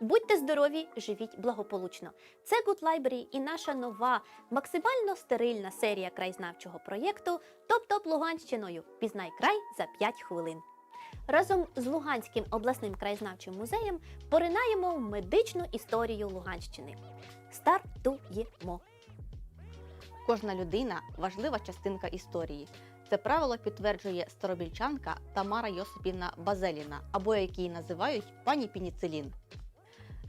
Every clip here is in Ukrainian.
Будьте здорові, живіть благополучно. Це Good Library і наша нова, максимально стерильна серія краєзнавчого проєкту Топ-Топ Луганщиною. Пізнай край за 5 хвилин. Разом з Луганським обласним краєзнавчим музеєм поринаємо в медичну історію Луганщини. Стартуємо! Кожна людина важлива частинка історії. Це правило підтверджує старобільчанка Тамара Йосипівна Базеліна, або як її називають пані Пініцилін.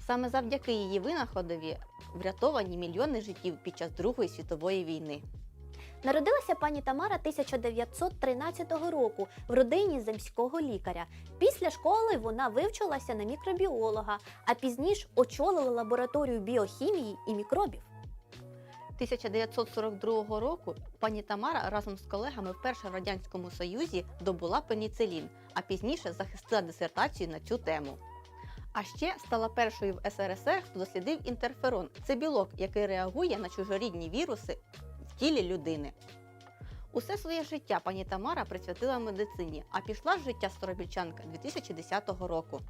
Саме завдяки її винаходові врятовані мільйони життів під час Другої світової війни. Народилася пані Тамара 1913 року в родині земського лікаря. Після школи вона вивчилася на мікробіолога, а пізніше очолила лабораторію біохімії і мікробів. 1942 року пані Тамара разом з колегами вперше в Радянському Союзі добула пеніцилін, а пізніше захистила дисертацію на цю тему. А ще стала першою в СРСР, хто дослідив інтерферон. Це білок, який реагує на чужорідні віруси в тілі людини. Усе своє життя пані Тамара присвятила медицині, а пішла з життя старобільчанка 2010 року.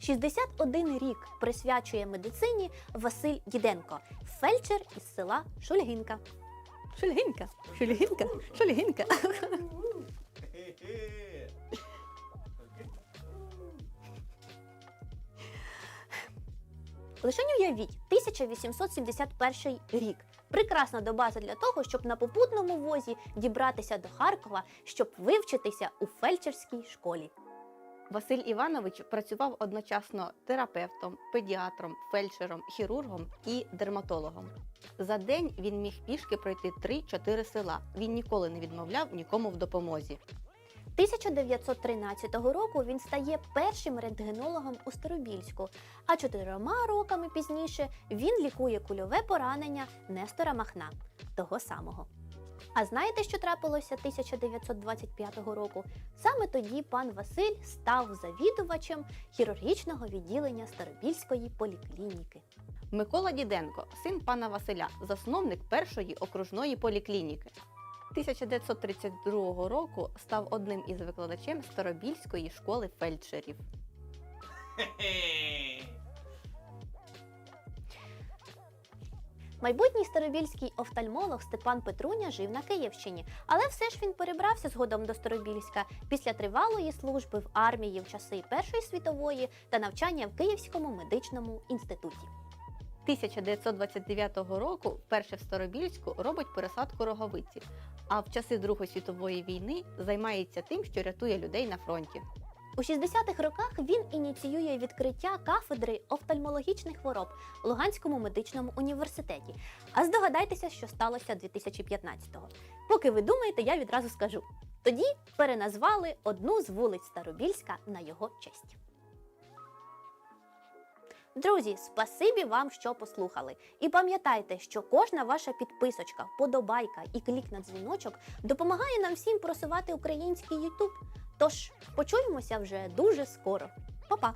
61 рік присвячує медицині Василь Діденко, фельдшер із села Шульгинка. Шульгинка, Шульгинка, Шульгинка. Лише уявіть, 1871 рік. Прекрасна доба для того, щоб на попутному возі дібратися до Харкова, щоб вивчитися у фельдшерській школі. Василь Іванович працював одночасно терапевтом, педіатром, фельдшером, хірургом і дерматологом. За день він міг пішки пройти 3-4 села. Він ніколи не відмовляв нікому в допомозі. 1913 року він стає першим рентгенологом у Старобільську, а чотирьома роками пізніше він лікує кульове поранення Нестора Махна, того самого. А знаєте, що трапилося 1925 року? Саме тоді пан Василь став завідувачем хірургічного відділення Старобільської поліклініки. Микола Діденко, син пана Василя, засновник першої окружної поліклініки. 1932 року став одним із викладачем Старобільської школи фельдшерів. Майбутній старобільський офтальмолог Степан Петруня жив на Київщині, але все ж він перебрався згодом до Старобільська після тривалої служби в армії в часи Першої світової та навчання в Київському медичному інституті. 1929 року вперше в Старобільську робить пересадку роговиці, а в часи Другої світової війни займається тим, що рятує людей на фронті. У 60-х роках він ініціює відкриття кафедри офтальмологічних хвороб в Луганському медичному університеті. А здогадайтеся, що сталося 2015-го. Поки ви думаєте, я відразу скажу. Тоді переназвали одну з вулиць Старобільська на його честь. Друзі, спасибі вам, що послухали. І пам'ятайте, що кожна ваша підписочка, подобайка і клік на дзвіночок допомагає нам всім просувати український YouTube. Тож почуємося вже дуже скоро. Па-па!